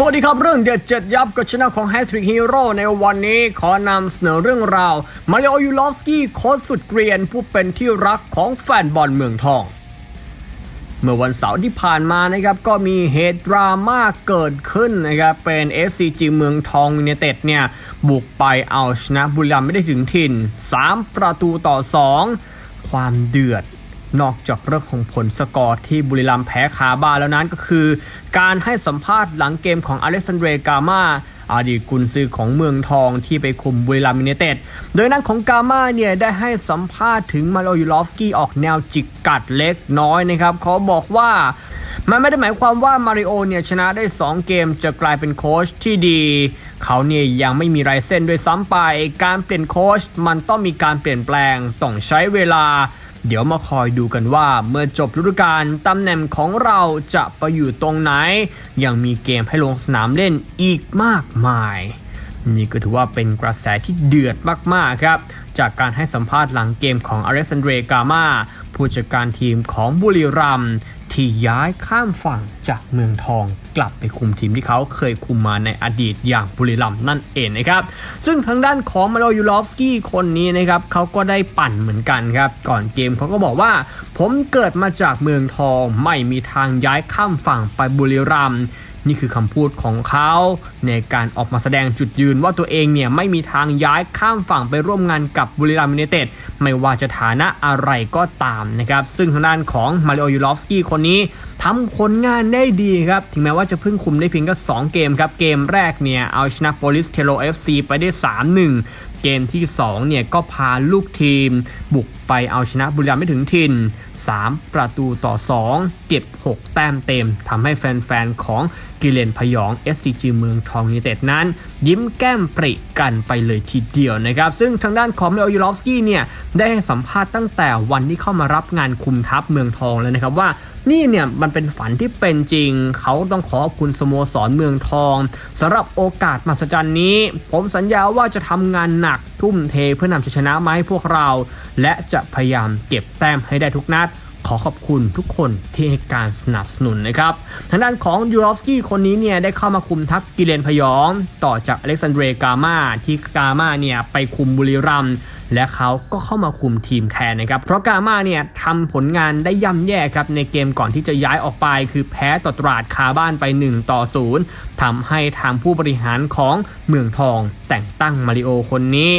สวัสดีครับเรื่องเด็ดเจ็ดยับกับช anel ของ h a t r i c k Hero ในวันนี้ขอนำเสนอเรื่องราว มาริโอยูลอฟสกี้โค้ชสุดเกรียนผู้เป็นที่รักของแฟนบอลเมืองทอง เมื่อวันเสาร์ที่ผ่านมานะครับก็มีเหตุดราม่าเกิดขึ้นนะครับเป็น SCG เมืองทองยูเนเต็ดเนี่ยบุกไปเอาชนะบุรีรัมย์ไม่ได้ถึงถิ่น 3 ประตูต่อ 2 ความเดือด นอกจากเรื่องของผลสกอร์ที่บุรีรัมย์แพ้คาบ้านแล้วนั้นก็คือ การให้สัมภาษณ์หลังเกมของอเล็กซานเดรกามาอดีตกุนซือของเมืองทองที่ไปคุมบุรีรัมย์ยูไนเต็ด โดยนั้นของกามาเนี่ยได้ให้สัมภาษณ์ถึงมาโลยูลอฟสกี้ออกแนวจิกกัดเล็กน้อยนะครับเขาบอกว่ามันไม่ได้หมายความว่ามาริโอเนี่ยชนะได้ 2 เกมจะกลายเป็นโค้ชที่ดี เขาเนี่ยยังไม่มีไรเส้นด้วยซ้ำไป การเปลี่ยนโค้ชมันต้องมีการเปลี่ยนแปลงต้องใช้เวลา เดี๋ยวมาคอยดูกันว่าเมื่อจบฤดูกาลตำแหน่งของเราจะไปอยู่ตรงไหน ยังมีเกมให้ลงสนามเล่นอีกมากมาย นี่ก็ถือว่าเป็นกระแสที่เดือดมากๆครับ จากการให้สัมภาษณ์หลังเกมของอเล็กซานเดรกามาผู้จัดการทีมของบุรีรัมย์ ที่ย้ายข้ามฝั่งจากเมืองทองกลับไปคุมทีมที่เขาเคยคุมมาในอดีตอย่างบุรีรัมย์นั่นเองนะครับ ซึ่งทางด้านของมาโลยูลอฟสกี้คนนี้นะครับเขาก็ได้ปั่นเหมือนกันครับ ก่อนเกมเขาก็บอกว่า ผมเกิดมาจากเมืองทองไม่มีทางย้ายข้ามฝั่งไปบุรีรัมย์ นี่คือคำพูดของเขาในการออกมาแสดงจุดยืนว่าตัวเองเนี่ยไม่มีทางย้ายข้ามฝั่งไปร่วมงานกับบุรีรัมย์ยูไนเต็ดไม่ว่าจะฐานะอะไรก็ตามนะครับ ซึ่งทางด้านของมาริโอยูลอฟสกี้คนนี้ทำผลงานได้ดีครับ ถึงแม้ว่าจะเพิ่งคุมได้เพียงแค่2เกมครับ เกมแรกเนี่ยเอาชนะโปลิสเทโล FC ไปได้ 3-1 เกมที่2เนี่ยก็พาลูกทีม บุกไปเอาชนะบุรีรัมย์ไม่ถึงถิ่น 3 ประตูต่อ 2 เก็บ 6 แต้มเต็มทำให้แฟนๆ ของกิเลนพยอง SCG เมืองทองยูเต็ดนั้น ยิ้มแก้มปริกันไปเลยทีเดียวนะครับ ซึ่งทางด้านของเมลยูลอฟสกี้เนี่ย ได้ให้สัมภาษณ์ตั้งแต่วันที่เข้ามารับงานคุมทัพเมืองทองแล้วนะครับว่านี่เนี่ยมันเป็นฝันที่เป็นจริง เขาต้องขอบคุณสโมสรเมืองทองสำหรับโอกาสมหัศจรรย์นี้ ผมสัญญาว่าจะทำงานหนักทุ่มเทเพื่อนำชัยชนะมาให้พวกเรา และจะพยายามเก็บแต้มให้ได้ทุกนัด ขอขอบคุณทุกคนที่ให้การสนับสนุนนะครับ ทางด้านของยูรอฟสกี้คนนี้เนี่ยได้เข้ามาคุมทัพกิเลนพยอง ต่อจากอเล็กซานเดรกามาที่กามาเนี่ยไปคุมบุรีรัมและเขาก็เข้ามาคุมทีมแทนนะครับ เพราะกามาเนี่ยทำผลงานได้ย่ำแย่ครับในเกมก่อนที่จะย้ายออกไป คือแพ้ต่อตราดคาบ้านไป 1 ต่อ 0ทำให้ทางผู้บริหารของเมืองทองแต่งตั้งมาริโอคนนี้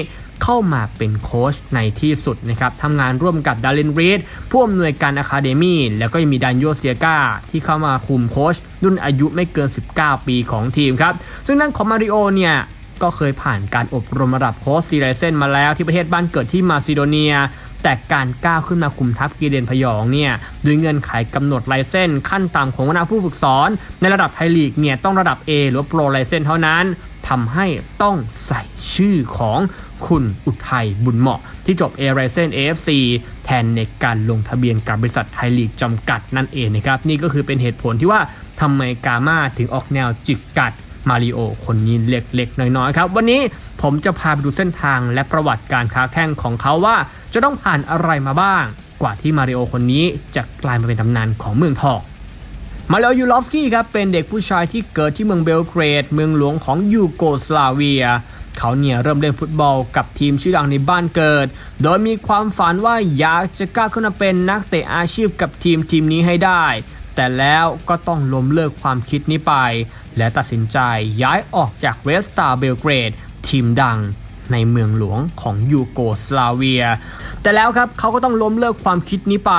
เข้ามาเป็นโค้ชในที่สุดนะครับทำงานร่วมกับดารินรีดผู้อำนวยการอะคาเดมี่แล้วก็ยังมีดันโยเซียกาที่เข้ามาคุมโค้ชรุ่นอายุไม่เกิน 19 ปีของทีมครับ ซึ่งนั่นของมาริโอเนี่ยก็เคยผ่านการอบรมระดับโค้ชซีไรเซนมาแล้วที่ประเทศบ้านเกิดที่มาซิโดเนีย แต่การก้าวขึ้นมาคุมทัพกีเดนพยองเนี่ยด้วยเงื่อนไขกำหนดไลเซนขั้นต่ำของคณะผู้ฝึกสอน ในระดับไทยลีกเนี่ยต้องระดับ A หรือโปรไลเซนเท่านั้น ทำให้ต้องใส่ชื่อของคุณอุทัยบุญเหมาะ ที่จบ A r i s e n AFC แทนในการลงทะเบียนกับบริษัทไทยลีกจำกัดนั่นเองนะครับ นี่ก็คือเป็นเหตุผลที่ว่าทำไมกามาถึงออกแนวจิกกัดมาริโอคนนี้เล็กๆ น้อยๆ ครับ วันนี้ผมจะพาไปดูเส้นทางและประวัติการค้าแข่งของเขาว่า จะต้องผ่านอะไรมาบ้าง กว่าที่มาริโอคนนี้จะกลายมาเป็นตำนานของเมืองทอง มาเลโอยูลอฟสกี้ครับเป็นเด็กผู้ชายที่เกิดที่เมืองเบลเกรด เมืองหลวงของยูโกสลาเวีย เขาเนี่ยเริ่มเล่นฟุตบอลกับทีมชื่อดังในบ้านเกิด โดยมีความฝันว่าอยากจะก้าวขึ้นมาเป็นนักเตะอาชีพกับทีมทีมนี้ให้ได้ แต่แล้วก็ต้องล้มเลิกความคิดนี้ไป และตัดสินใจย้ายออกจากเวสตาเบลเกรด ทีมดังในเมืองหลวงของยูโกสลาเวีย แต่แล้วครับเขาก็ต้องล้มเลิกความคิดนี้ไป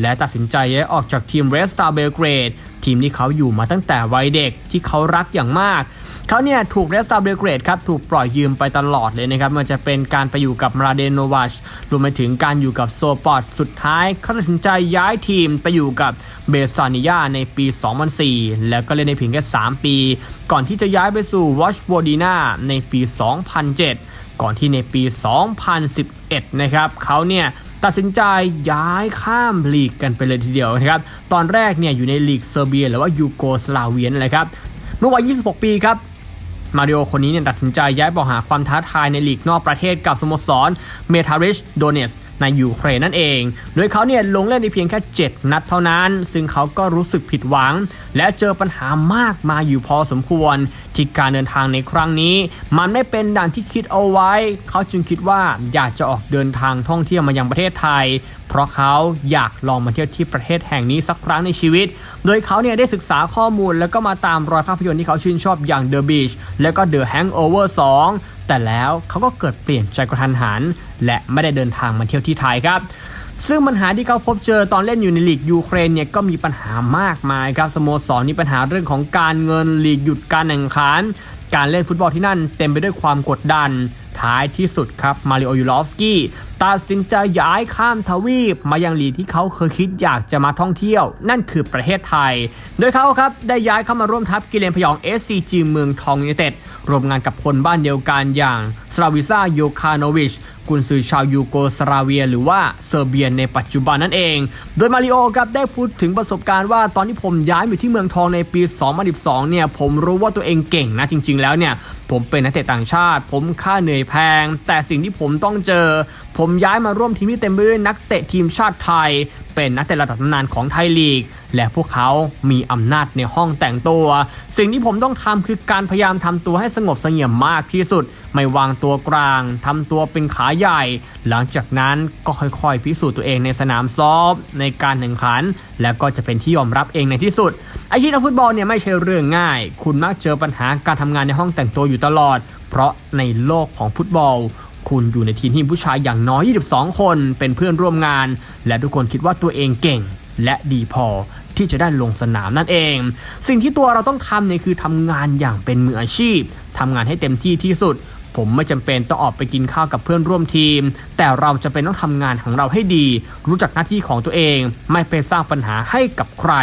และตัดสินใจย้ายออกจากทีมเรสตาเบลเกรด ทีมที่เขาอยู่มาตั้งแต่วัยเด็กที่เขารักอย่างมาก เขาเนี่ยถูกเรสตาเบลเกรดครับถูกปล่อยยืมไปตลอดเลยนะครับมันจะเป็นการไปอยู่กับมาเดโนวัชรวมไปถึงการอยู่กับโซปอตสุดท้ายเขาตัดสินใจย้ายทีมไปอยู่กับเบซานิยาในปี 2004 แล้วก็เล่นในเพียงแค่ 3 ปี ก่อนที่จะย้ายไปสู่วอชโบดีนาในปี 2007 ก่อนที่ในปี 2011 นะครับเขาเนี่ย ตัดสินใจย้ายข้ามลีกกันไปเลยทีเดียวนะครับ ตอนแรกเนี่ยอยู่ในลีกเซอร์เบียหรือว่ายูโกสลาเวียนนแหละครับ เมื่อวัย 26 ปีครับมาริโอคนนี้เนี่ยตัดสินใจย้ายไปหาความท้าทายในลีกนอกประเทศกับสโมสรเมทาริชโดเนส ในยูเครนนั่นเอง โดยเขาเนี่ยลงเล่นในเพียงแค่ 7 นัดเท่านั้น ซึ่งเขาก็รู้สึกผิดหวัง และเจอปัญหามากมายอยู่พอสมควร ที่การเดินทางในครั้งนี้ มันไม่เป็นดังที่คิดเอาไว้ เขาจึงคิดว่าอยากจะออกเดินทางท่องเที่ยวมายังประเทศไทยเพราะเขาอยากลองมาเที่ยวที่ประเทศแห่งนี้สักครั้งในชีวิต โดยเขาเนี่ยได้ศึกษาข้อมูลแล้วก็มาตามรอยภาพยนตร์ที่เขาชื่นชอบอย่าง The Beach แล้วก็ The Hangover 2 แต่แล้วเขาก็เกิดเปลี่ยนใจกระทันหัน และไม่ได้เดินทางมาเที่ยวที่ไทยครับซึ่งปัญหาที่เขาพบเจอตอนเล่นอยู่ในลีกยูเครนเนี่ยก็มีปัญหามากมายครับสโมสรมีปัญหาเรื่องของการเงินลีกหยุดการแข่งขัน การเล่นฟุตบอลที่นั่นเต็มไปด้วยความกดดัน ท้ายที่สุดครับมาริโอยูลอฟสกี้ตัดสินใจย้ายข้ามทวีป มายังลีกที่เขาเคยคิดอยากจะมาท่องเที่ยว นั่นคือประเทศไทย โดยเขาครับได้ย้ายเข้ามาร่วมทัพกิเลนพยอง SCG เมืองทองยูไนเต็ดรวมงานกับคนบ้านเดียวกันอย่างสราวิซาโยคาโนวิช กุนซือชาวยูโกสลาเวีย หรือว่าเซอร์เบียในปัจจุบันนั่นเอง โดยมาริโอครับได้พูดถึงประสบการณ์ว่าตอนที่ผมย้ายมาที่เมืองทองในปี 2012 เนี่ยผมรู้ว่าตัวเองเก่งนะจริง ๆ แล้วเนี่ยผมเป็นนักเตะต่างชาติ ผมค่าเหนื่อยแพง แต่สิ่งที่ผมต้องเจอ ผมย้ายมาร่วมทีมที่เต็มไปด้วยนักเตะทีมชาติไทย เป็นนักเตะระดับตำนานของไทยลีก และพวกเขามีอำนาจในห้องแต่งตัว สิ่งที่ผมต้องทำคือการพยายามทำตัวให้สงบเสงี่ยมมากที่สุด ไม่วางตัวกลางทำตัวเป็นขาใหญ่ หลังจากนั้นก็ค่อยๆ พิสูจน์ตัวเองในสนามซ้อมในการแข่งขัน และก็จะเป็นที่ยอมรับเองในที่สุดอาชีพนักฟุตบอลเนี่ยไม่ใช่เรื่องง่าย คุณมักเจอปัญหาการทำงานในห้องแต่งตัวอยู่ตลอด เพราะในโลกของฟุตบอล คุณอยู่ในทีมที่ผู้ชายอย่างน้อย 22 คน เป็นเพื่อนร่วมงาน และทุกคนคิดว่าตัวเองเก่งและดีพอที่จะได้ลงสนามนั่นเอง สิ่งที่ตัวเราต้องทำเนี่ยคือทำงานอย่างเป็นมืออาชีพทำงานให้เต็มที่ที่สุด ผมไม่จำเป็นต้องออกไปกินข้าวกับเพื่อนร่วมทีม แต่เราจะเป็นต้องทำงานของเราให้ดี รู้จักหน้าที่ของตัวเอง ไม่ไปสร้างปัญหาให้กับใคร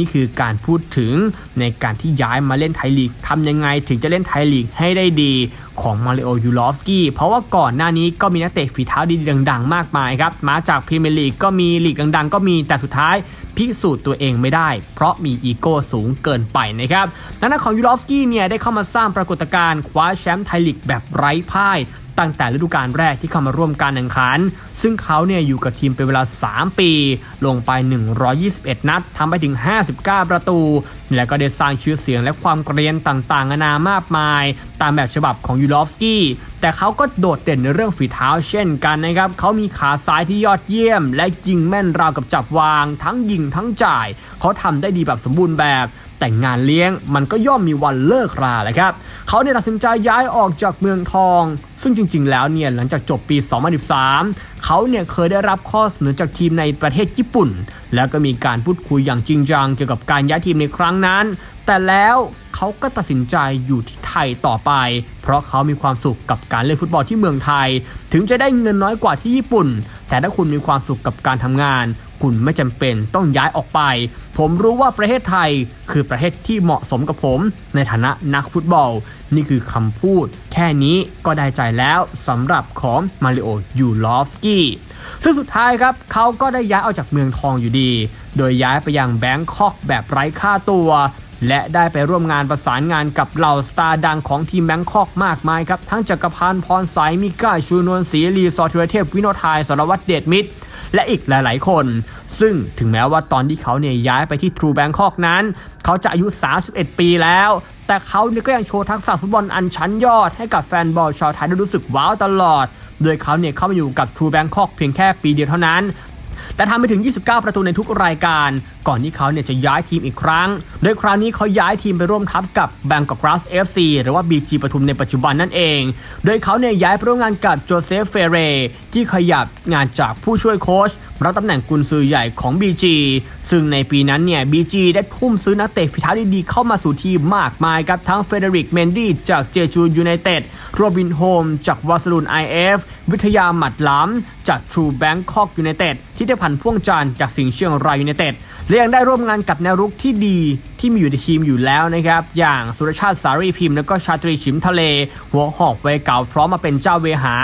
นี่คือการพูดถึงในการที่ย้ายมาเล่นไทยลีกทำยังไงถึงจะเล่นไทยลีกให้ได้ดีของมาริโอยูลอฟสกี้เพราะว่าก่อนหน้านี้ก็มีนักเตะฝีเท้าดีดัง ๆ มากมายครับ มาจากพรีเมียร์ลีกก็มีลีกดัง ๆ ก็มีแต่สุดท้ายพิสูจน์ตัวเองไม่ได้ เพราะมีอีโก้สูงเกินไปนะครับดังนั้นของยูลอฟสกี้เนี่ยได้เข้ามาสร้างปรากฏการณ์คว้าแชมป์ไทยลีกแบบไร้พ่าย ตั้งแต่ฤดูกาลแรกที่เข้ามาร่วมการแข่งขัน ซึ่งเขาเนี่ยอยู่กับทีมเป็นเวลา 3 ปี ลงไป 121 นัดทำไปถึง 59 ประตู และก็ได้สร้างชื่อเสียงและความเกรียนต่างๆนานามากมาย ตามแบบฉบับของยูลอฟสกี้แต่เขาก็โดดเด่นในเรื่องฝีเท้าเช่นกันนะครับ เขามีขาซ้ายที่ยอดเยี่ยม และยิงแม่นราวกับจับวาง ทั้งยิงทั้งจ่าย เขาทำได้ดีแบบสมบูรณ์แบบ แต่งงานเลี้ยง มันก็ย่อมมีวันเลิกราแหละครับเขาเนี่ยตัดสินใจย้ายออกจากเมืองทอง ซึ่งจริง ๆ แล้วเนี่ยหลังจากจบปี 2013 เขาเนี่ยเคยได้รับข้อเสนอจากทีมในประเทศญี่ปุ่น แล้วก็มีการพูดคุยอย่างจริงจังเกี่ยวกับการย้ายทีมในครั้งนั้น แต่แล้วเขาก็ตัดสินใจอยู่ที่ไทยต่อไป เพราะเขามีความสุขกับการเล่นฟุตบอลที่เมืองไทย ถึงจะได้เงินน้อยกว่าที่ญี่ปุ่น แต่ถ้าคุณมีความสุขกับการทำงาน คุณไม่จำเป็นต้องย้ายออกไป ผมรู้ว่าประเทศไทยคือประเทศที่เหมาะสมกับผม ในฐานะนักฟุตบอล นี่คือคำพูด แค่นี้ก็ได้ใจแล้วสำหรับของมาริโอยูลอฟสกี้ซึ่งสุดท้ายครับเขาก็ได้ย้ายออกจากเมืองทองอยู่ดี โดยย้ายไปยังแบงคอกแบบไร้ค่าตัวและได้ไปร่วมงานประสานงานกับเหล่าสตาร์ดังของทีมแบงคอกมากมายครับ ทั้งจักรพันธ์พรสายมิก้าชูนวลศรีลีซอร์เทเทพวิโนไทยสารวัตรเดชมิตร และอีกหลาย ๆ คน ซึ่งถึงแม้ว่าตอนที่เขาเนี่ยย้ายไปที่ทรูแบงคอกนั้น เขาจะอายุ 31 ปีแล้ว แต่เขาเนี่ยก็ยังโชว์ทักษะฟุตบอลอันชั้นยอดให้กับแฟนบอลชาวไทยได้รู้สึกว้าวตลอด โดยเขาเนี่ยเข้ามาอยู่กับทรูแบงคอกเพียงแค่ปีเดียวเท่านั้น แต่ทำไปถึง 29 ประตูในทุกรายการ ก่อนที่เขาเนี่ยจะย้ายทีมอีกครั้ง โดยคราวนี้เขาย้ายทีมไปร่วมทัพกับ Bangkok Grass FC หรือว่า BG ปทุมในปัจจุบันนั่นเอง โดยเขาเนี่ยย้ายไปร่วมงานกับโจเซฟเฟเรที่ขยับงานจากผู้ช่วยโค้ช รับตำแหน่งกุนซือใหญ่ของ BG ซึ่งในปีนั้นเนี่ย BG ได้ทุ่มซื้อนักเตะฝีเท้าดีๆเข้ามาสู่ทีมมากมายครับทั้งเฟเดริกเมนดี้จากเจจูยูไนเต็ดโรบินโฮมจากวาสลุน IF วิทยาหมัดล้ำจากทรูแบงคอกยูไนเต็ดที่ได้พันพ่วงจานจากสิงห์เชียงรายยูไนเต็ด และยังได้ร่วมงานกับแนวรุกที่ดีที่มีอยู่ในทีมอยู่แล้วนะครับ อย่างสุรชาติสารีพิมพ์ แล้วก็ชาตรีชิมทะเล หัวหอกเวเก่าพร้อมมาเป็นเจ้าเวหา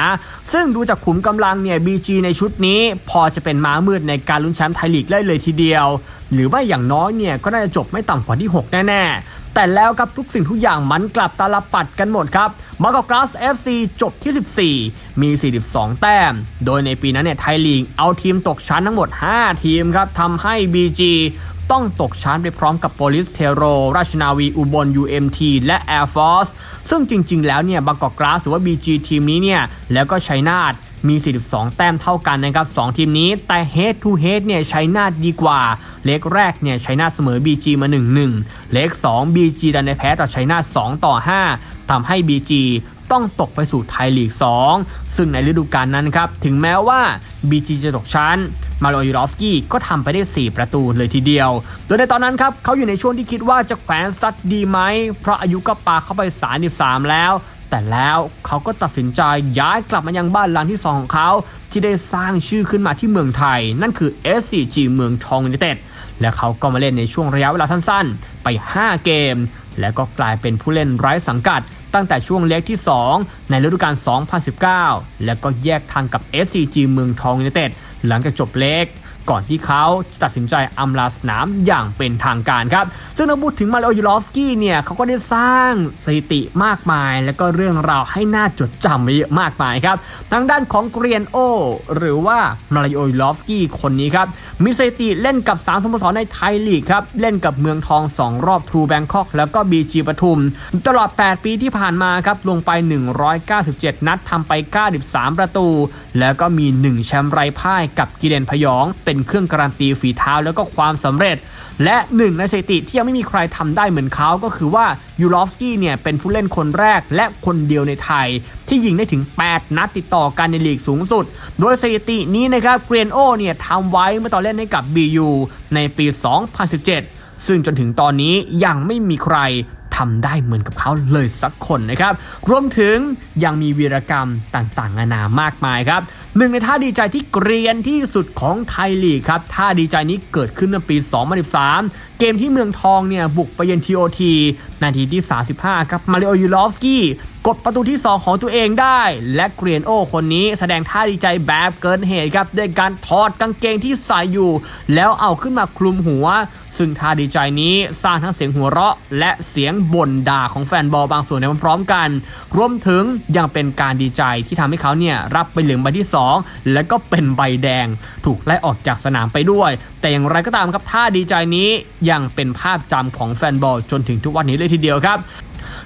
ซึ่งดูจากขุมกำลังเนี่ยบีในชุดนี้ พอจะเป็นม้ามืดในการลุ้นแชมป์ไทยลีกได้เลยทีเดียว หรือว่าอย่างน้อยเนี่ยก็น่าจะจบไม่ต่ำกว่าที่ 6 แน่ๆ แต่แล้วครับทุกสิ่งทุกอย่างมันกลับตาลปัดกันหมดครับมางกอกกราส FC จบที่ 14 มี 42 แต้ม โดยในปีนั้นเนี่ยไทยลีกเอาทีมตกชั้นทั้งหมด 5 ทีมครับทำให้ BG ต้องตกชั้นไปพร้อมกับโปลิสเทโร ราชนาวีอุบล UMT และ Air Force ซึ่งจริง ๆ แล้วเนี่ยบางกอกกราสหรือว่า BG ทีมนี้เนี่ยแล้วก็ชัยนาทมี 42 แต้มเท่ากันนะครับ 2 ทีมนี้ แต่ Head to Head เนี่ยชัยนาทดีกว่า เลกแรกเนี่ยชัยนาทเสมอ BG มา 1-1 เลก2 BG ดันในแพ้ต่อชัยนาท2ต่อ 5 ทำให้ BG ต้องตกไปสู่ไทยลีก 2 ซึ่งในฤดูกาลนั้นครับ ถึงแม้ว่า BG จะตกชั้น มาโลยูรอฟสกี้ก็ทำไปได้ 4 ประตูเลยทีเดียว โดยในตอนนั้นครับเขาอยู่ในช่วงที่คิดว่าจะแขวนซัดดีไหม เพราะอายุก็ปาเข้าไป 33 แล้ว แต่แล้วเขาก็ตัดสินใจย้ายกลับมายังบ้านหลังที่ 2 ของเขา ที่ได้สร้างชื่อขึ้นมาที่เมืองไทย นั่นคือ SCG เมืองทองยูไนเต็ดและเขาก็มาเล่นในช่วงระยะเวลาสั้นๆ ไป 5 เกม และก็กลายเป็นผู้เล่นไร้สังกัด ตั้งแต่ช่วงเล็กที่ 2 ในฤดูกาล 2019 และก็แยกทางกับ SCG เมืองทองยูไนเต็ด หลังจากจบเล็ก ก่อนที่เขาตัดสินใจอำลาสนามอย่างเป็นทางการครับ ซึ่งถ้าพูดถึงมาเลโอยูลอฟสกี้เนี่ยเขาก็ได้สร้างสถิติมากมาย และก็เรื่องราวให้น่าจดจำไว้เยอะมากมายครับทางด้านของเกรียนโอ หรือว่ามาเลโอยูลอฟสกี้คนนี้ครับมีสถิติเล่นกับ 3สโมสรในไทยลีกครับเล่นกับเมืองทอง 2 รอบทรูแบงคอกแล้วก็บีจีปทุม ตลอด 8 ปีที่ผ่านมาครับลงไป 197 นัดทำไป 93 ประตู แล้วก็มี 1 แชมป์ไร้พ่ายกับกิเลนพยอง เป็นเครื่องการันตีฝีเท้าแล้วก็ความสำเร็จ และหนึ่งในสถิติที่ยังไม่มีใครทำได้เหมือนเขาก็คือว่ายูรอฟสกี้เนี่ยเป็นผู้เล่นคนแรกและคนเดียวในไทย ที่ยิงได้ถึง 8 นัดติดต่อกันในลีกสูงสุด โดยสถิตินี้นะครับเกรียนโอเนี่ยทำไว้เมื่อตอนเล่นให้กับ BU ในปี 2017 ซึ่งจนถึงตอนนี้ยังไม่มีใครทำได้เหมือนกับเขาเลยสักคนนะครับ รวมถึงยังมีวีรกรรมต่างๆนานามากมายครับ หนึ่งในท่าดีใจที่เกรียนที่สุดของไทยลีกครับท่าดีใจนี้เกิดขึ้นในปี 2013 เกมที่เมืองทองเนี่ยบุกไปเยือนทีโอทีนาทีที่ 35 ครับ มาริโอยูลอฟสกี้ กดประตูที่ 2 ของตัวเองได้ และเกรียนโอคนนี้แสดงท่าดีใจแบบเกินเหตุครับด้วยการถอดกางเกงที่ใส่อยู่ แล้วเอาขึ้นมาคลุมหัว ซึ่งท่าดีใจนี้สร้างทั้งเสียงหัวเราะ และเสียงบ่นด่าของแฟนบอลบางส่วนในพร้อมกัน รวมถึงยังเป็นการดีใจที่ทำให้เขาเนี่ยรับใบเหลืองใบที่ 2 และก็เป็นใบแดง ถูกไล่ออกจากสนามไปด้วย แต่อย่างไรก็ตามครับท่าดีใจนี้ยังเป็นภาพจำของแฟนบอลจนถึงทุกวันนี้เลยทีเดียวครับ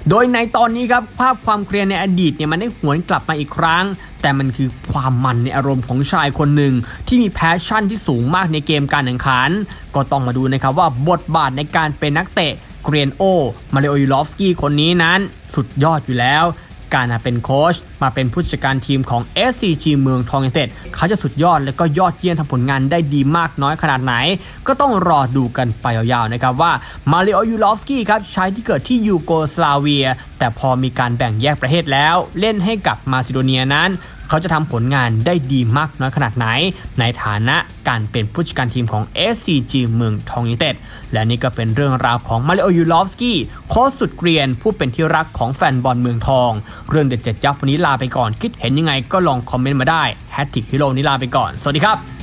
โดยในตอนนี้ครับภาพความเครียดในอดีตเนี่ยมันได้หวนกลับมาอีกครั้ง แต่มันคือความมันในอารมณ์ของชายคนหนึ่งที่มีแพชชั่นที่สูงมากในเกมการแข่งขัน ก็ต้องมาดูนะครับว่าบทบาทในการเป็นนักเตะเกรียนโอ มาเลโอยูลอฟสกี้คนนี้นั้น สุดยอดอยู่แล้ว การมาเป็นโค้ชมาเป็นผู้จัดการทีมของ SCG เมืองทองยูไนเต็ดเขาจะสุดยอดและก็ยอดเยี่ยมทำผลงานได้ดีมากน้อยขนาดไหน ก็ต้องรอดูกันไปยาวๆนะครับว่ามาริโอยูลอฟสกี้ครับชายที่เกิดที่ยูโกสลาเวีย แต่พอมีการแบ่งแยกประเทศแล้ว เล่นให้กับมาซิโดเนียนั้น เขาจะทำผลงานได้ดีมากน้อยขนาดไหน ในฐานะการเป็นผู้จัดการทีมของ SCG เมืองทองยูไนเต็ดและนี่ก็เป็นเรื่องราวของมาริโอยูลอฟสกี้โค้ชสุดเกรียนผู้เป็นที่รักของแฟนบอลเมืองทอง เรื่องเด็ดเจ็ดยับวันนี้ลาไปก่อน คิดเห็นยังไงก็ลองคอมเมนต์มาได้แฮตติกฮิโร่นี้ลาไปก่อน สวัสดีครับ